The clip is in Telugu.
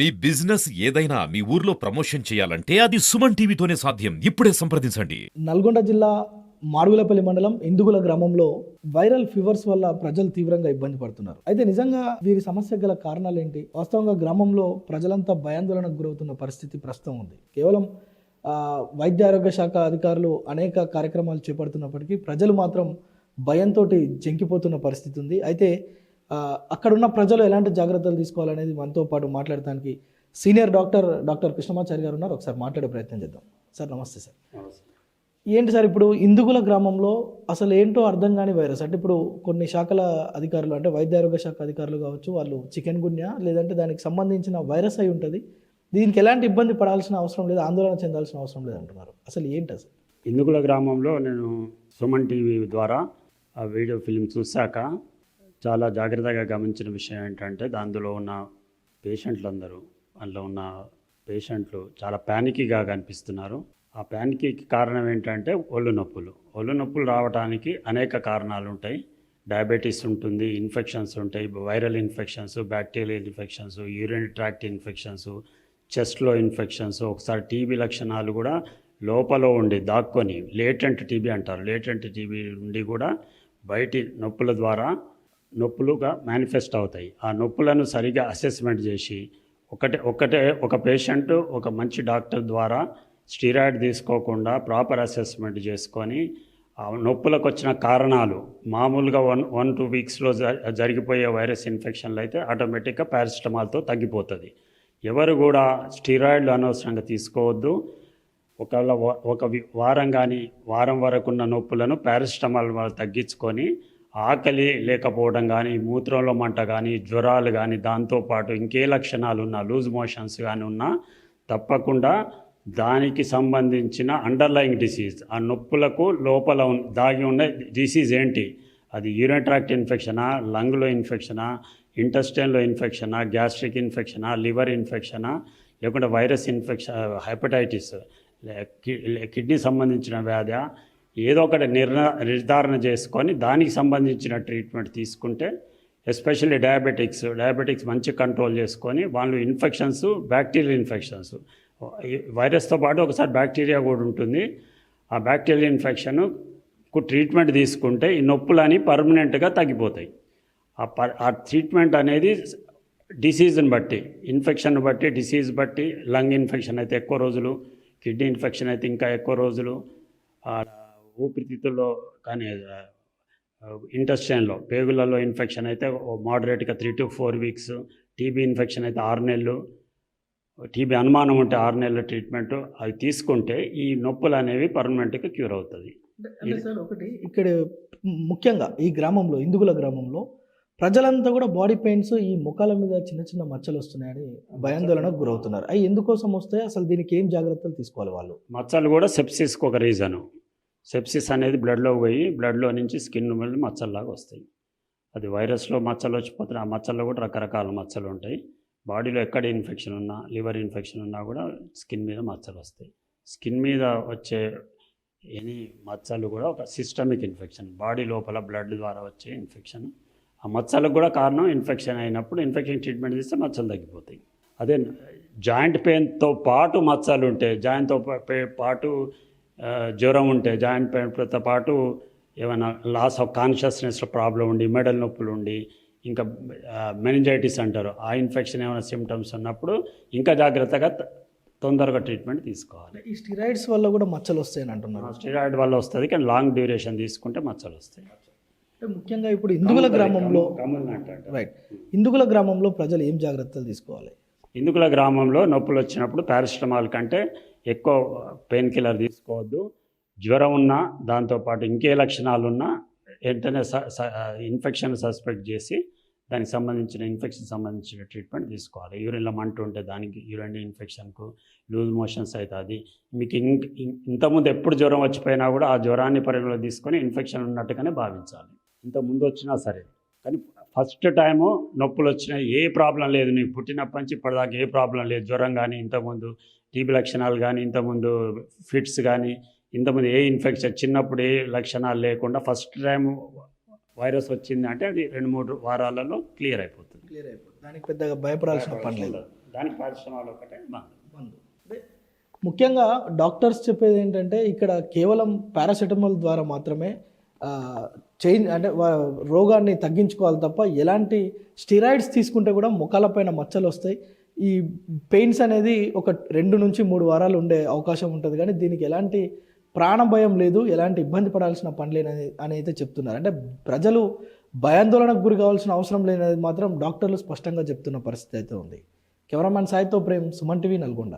మీ బిజినెస్ ఏదైనా మీ ఊర్లో ప్రమోషన్ చేయాలంటే అది సుమన్ టీవీతోనే సాధ్యం. ఇప్పుడే సంప్రదించండి. నల్గొండ జిల్లా మాడుగులపల్లి మండలం ఇందుగుల గ్రామంలో వైరల్ ఫీవర్స్ వల్ల ప్రజలు తీవ్రంగా ఇబ్బంది పడుతున్నారు. అయితే నిజంగా వీరి సమస్య గల కారణాలు ఏంటి వాస్తవంగా గ్రామంలో ప్రజలంతా భయాందోళనకు గురవుతున్న పరిస్థితి ప్రస్తుతం ఉంది. కేవలం వైద్య ఆరోగ్య శాఖ అధికారులు అనేక కార్యక్రమాలు చేపడుతున్నప్పటికీ ప్రజలు మాత్రం భయంతో జంకిపోతున్న పరిస్థితి ఉంది. అయితే అక్కడున్న ప్రజలు ఎలాంటి జాగ్రత్తలు తీసుకోవాలనేది మనతో పాటు మాట్లాడటానికి సీనియర్ డాక్టర్ డాక్టర్ కృష్ణమాచారి గారు ఉన్నారు. ఒకసారి మాట్లాడే ప్రయత్నం చేద్దాం. సార్ నమస్తే సార్. ఏంటి సార్ ఇప్పుడు ఇందుగుల గ్రామంలో అసలు ఏంటో అర్థం కాని వైరస్? అంటే ఇప్పుడు కొన్ని శాఖల అధికారులు అంటే వైద్య ఆరోగ్య శాఖ అధికారులు కావచ్చు వాళ్ళు చికెన్ గున్యా లేదంటే దానికి సంబంధించిన వైరస్ అయి ఉంటుంది. దీనికి ఎలాంటి ఇబ్బంది పడాల్సిన అవసరం లేదు ఆందోళన చెందాల్సిన అవసరం లేదు అంటున్నారు. అసలు ఏంటి అసలు? ఇందుకుల గ్రామంలో నేను సుమన్ టీవీ ద్వారా ఆ వీడియో ఫిల్మ్ చూశాక చాలా జాగ్రత్తగా గమనించిన విషయం ఏంటంటే దానిలో ఉన్న పేషెంట్లందరూ అందులో ఉన్న పేషెంట్లు చాలా ప్యానికీగా కనిపిస్తున్నారు. ఆ ప్యానికీకి కారణం ఏంటంటే ఒళ్ళు నొప్పులు. ఒళ్ళు నొప్పులు రావడానికి అనేక కారణాలు ఉంటాయి. డయాబెటీస్ ఉంటుంది ఇన్ఫెక్షన్స్ ఉంటాయి viral infections bacterial infections urine tract infections చెస్ట్లో infections ఒకసారి టీబీ లక్షణాలు కూడా లోపల ఉండి దాక్కొని లేటెంట్ టీబీ అంటారు. లేటెంట్ టీబీ ఉండి కూడా బయటి నొప్పుల ద్వారా నొప్పులుగా మేనిఫెస్ట్ అవుతాయి. ఆ నొప్పులను సరిగా అసెస్మెంట్ చేసి ఒకటే ఒకటే ఒక పేషెంట్ ఒక మంచి డాక్టర్ ద్వారా స్టీరాయిడ్ తీసుకోకుండా ప్రాపర్ అసెస్మెంట్ చేసుకొని ఆ నొప్పులకు వచ్చిన కారణాలు మామూలుగా వన్ వన్ టూ వీక్స్లో జ- జరిగిపోయే వైరస్ ఇన్ఫెక్షన్లు అయితే ఆటోమేటిక్గా పారాసిటమాల్తో తగ్గిపోతుంది. ఎవరు కూడా స్టీరాయిడ్లు అనవసరంగా తీసుకోవద్దు. ఒకవేళ ఒక వారం కానీ వారం వరకు ఉన్న నొప్పులను పారాసిటమాల్ తగ్గించుకొని ఆకలి లేకపోవడం కానీ మూత్రంలో మంట కానీ జ్వరాలు కానీ దాంతోపాటు ఇంకే లక్షణాలు ఉన్నా లూజ్ మోషన్స్ కానీ ఉన్నా తప్పకుండా దానికి సంబంధించిన అండర్లయింగ్ డిసీజ్ ఆ నొప్పులకు లోపల దాగి ఉన్న డిసీజ్ ఏంటి? అది యూరిన్ ట్రాక్ట్ ఇన్ఫెక్షనా లంగ్లో ఇన్ఫెక్షనా ఇంటెస్టైన్లో ఇన్ఫెక్షనా గ్యాస్ట్రిక్ ఇన్ఫెక్షనా లివర్ ఇన్ఫెక్షనా లేకుంటే వైరస్ ఇన్ఫెక్షన్ హెపటైటిస్ లే- కిడ్నీ సంబంధించిన వ్యాధి ఏదో ఒకటి నిర్ణ నిర్ధారణ చేసుకొని దానికి సంబంధించిన ట్రీట్మెంట్ తీసుకుంటే ఎస్పెషల్లీ డయాబెటిక్స్ డయాబెటిక్స్ మంచి కంట్రోల్ చేసుకొని వాళ్ళు ఇన్ఫెక్షన్స్ బ్యాక్టీరియల్ ఇన్ఫెక్షన్స్. వైరస్తో పాటు ఒకసారి బ్యాక్టీరియా కూడా ఉంటుంది. ఆ బ్యాక్టీరియల్ ఇన్ఫెక్షన్ ట్రీట్మెంట్ తీసుకుంటే ఈ నొప్పులని పర్మనెంట్గా తగ్గిపోతాయి. ఆ ప ఆ ట్రీట్మెంట్ అనేది డిసీజ్ని బట్టి ఇన్ఫెక్షన్ బట్టి డిసీజ్ బట్టి లంగ్ ఇన్ఫెక్షన్ అయితే ఎక్కువ రోజులు కిడ్నీ ఇన్ఫెక్షన్ అయితే ఇంకా ఎక్కువ రోజులు ఊపిరితిత్తుల్లో కానీ ఇంటెస్టైన్లో పేగులలో ఇన్ఫెక్షన్ అయితే మోడరేట్గా three to four weeks TB infection అయితే ఆరు నెలలు టీబీ అనుమానం ఉంటే ఆరు నెలల ట్రీట్మెంట్ అవి తీసుకుంటే ఈ నొప్పులు అనేవి పర్మనెంట్గా క్యూర్ అవుతుంది. సార్ ఒకటి ఇక్కడ ముఖ్యంగా ఈ గ్రామంలో ఇందుగుల గ్రామంలో ప్రజలంతా కూడా బాడీ పెయిన్స్ ఈ ముఖాల మీద చిన్న చిన్న మచ్చలు వస్తున్నాయని భయాందోళనకు గురవుతున్నారు. అవి ఎందుకోసం వస్తాయి? అసలు దీనికి ఏం జాగ్రత్తలు తీసుకోవాలి వాళ్ళు? మచ్చలు కూడా సెప్సిస్కి ఒక రీజను. సెప్సిస్ అనేది బ్లడ్లో పోయి బ్లడ్లో నుంచి స్కిన్ మళ్ళీ మచ్చల్లాగా వస్తాయి. అది వైరస్లో మచ్చలు వచ్చిపోతున్నాయి ఆ మచ్చల్లో కూడా రకరకాల మచ్చలు ఉంటాయి. బాడీలో ఎక్కడ ఇన్ఫెక్షన్ ఉన్నా లివర్ ఇన్ఫెక్షన్ ఉన్నా కూడా స్కిన్ మీద మచ్చలు వస్తాయి. స్కిన్ మీద వచ్చే ఎనీ మచ్చలు కూడా ఒక సిస్టమిక్ ఇన్ఫెక్షన్. బాడీ లోపల బ్లడ్ ద్వారా వచ్చే ఇన్ఫెక్షన్. ఆ మచ్చలకు కూడా కారణం ఇన్ఫెక్షన్ అయినప్పుడు ఇన్ఫెక్షన్ ట్రీట్మెంట్ చేస్తే మచ్చలు తగ్గిపోతాయి. అదే జాయింట్ పెయిన్తో పాటు మచ్చలు ఉంటే జాయింట్తో పాటు జ్వరం ఉంటే జాయింట్ పెయిన్తో పాటు ఏమైనా లాస్ ఆఫ్ కాన్షియస్నెస్ ప్రాబ్లం ఉండి మెడల్ నొప్పులు ఉండి ఇంకా మెనింజైటిస్ అంటారు. ఆ ఇన్ఫెక్షన్ ఏమైనా సిమ్టమ్స్ ఉన్నప్పుడు ఇంకా జాగ్రత్తగా తొందరగా ట్రీట్మెంట్ తీసుకోవాలి. ఈ స్టిరాయిడ్స్ వల్ల కూడా మచ్చలు వస్తాయని అంటున్నారు. స్టిరాయిడ్ వల్ల వస్తుంది కానీ లాంగ్ డ్యూరేషన్ తీసుకుంటే మచ్చలు వస్తాయి. అంటే ముఖ్యంగా ఇప్పుడు ఇందుగుల గ్రామంలో రైట్ ఇందుగుల గ్రామంలో ప్రజలు ఏం జాగ్రత్తలు తీసుకోవాలి? ఇందుకుల గ్రామంలో నొప్పులు వచ్చినప్పుడు పారాసిటమాల్ కంటే ఎక్కువ పెయిన్ కిల్లర్ తీసుకోవద్దు. జ్వరం ఉన్నా దాంతోపాటు ఇంకే లక్షణాలు ఉన్నా వెంటనే స- స- ఇన్ఫెక్షన్ సస్పెక్ట్ చేసి దానికి సంబంధించిన ఇన్ఫెక్షన్ సంబంధించిన ట్రీట్మెంట్ తీసుకోవాలి. యూరిన్లో మంట ఉంటే దానికి యూరిన్ ఇన్ఫెక్షన్కు లూజ్ మోషన్స్ అవుతుంది మీకు ఇంక ఇంతకుముందు ఎప్పుడు జ్వరం వచ్చిపోయినా కూడా ఆ జ్వరాన్ని పరిగణలో తీసుకొని ఇన్ఫెక్షన్ ఉన్నట్టుగానే భావించాలి. ఇంతకుముందు ముందు వచ్చినా సరే. కానీ ఫస్ట్ టైము నొప్పులు వచ్చినాయి ఏ ప్రాబ్లం లేదు. నీకు పుట్టినప్పటి నుంచి ఇప్పటిదాకా ఏ ప్రాబ్లం లేదు. జ్వరం కానీ ఇంతకుముందు టీబీ లక్షణాలు కానీ ఇంతకుముందు ఫిట్స్ కానీ ఇంతకుముందు ఏ ఇన్ఫెక్షన్ చిన్నప్పుడు ఏ లక్షణాలు లేకుండా ఫస్ట్ టైం వైరస్ వచ్చింది అంటే అది రెండు మూడు వారాలలో క్లియర్ అయిపోతుంది. క్లియర్ అయిపోతుంది. దానికి పెద్దగా భయపడాల్సిన పని లేదు. దానికి పారిశ్రమాలు ఒకటే అంటే ముఖ్యంగా డాక్టర్స్ చెప్పేది ఏంటంటే ఇక్కడ కేవలం పారాసెటమాల్ ద్వారా మాత్రమే చేంజ్ అంటే రోగాన్ని తగ్గించుకోవాలి తప్ప ఎలాంటి స్టిరాయిడ్స్ తీసుకుంటే కూడా ముఖాలపైన మచ్చలు వస్తాయి. ఈ పెయిన్స్ అనేది ఒక రెండు నుంచి మూడు వారాలు ఉండే అవకాశం ఉంటుంది. కానీ దీనికి ఎలాంటి ప్రాణ భయం లేదు ఎలాంటి ఇబ్బంది పడాల్సిన పని లేని అని అయితే చెప్తున్నారు. అంటే ప్రజలు భయాందోళనకు గురి కావాల్సిన అవసరం లేనది మాత్రం డాక్టర్లు స్పష్టంగా చెప్తున్న పరిస్థితి అయితే ఉంది. కెమెరామ్యాన్ సాయితో ప్రేమ్ సుమన్ టీవీ నల్గొండ.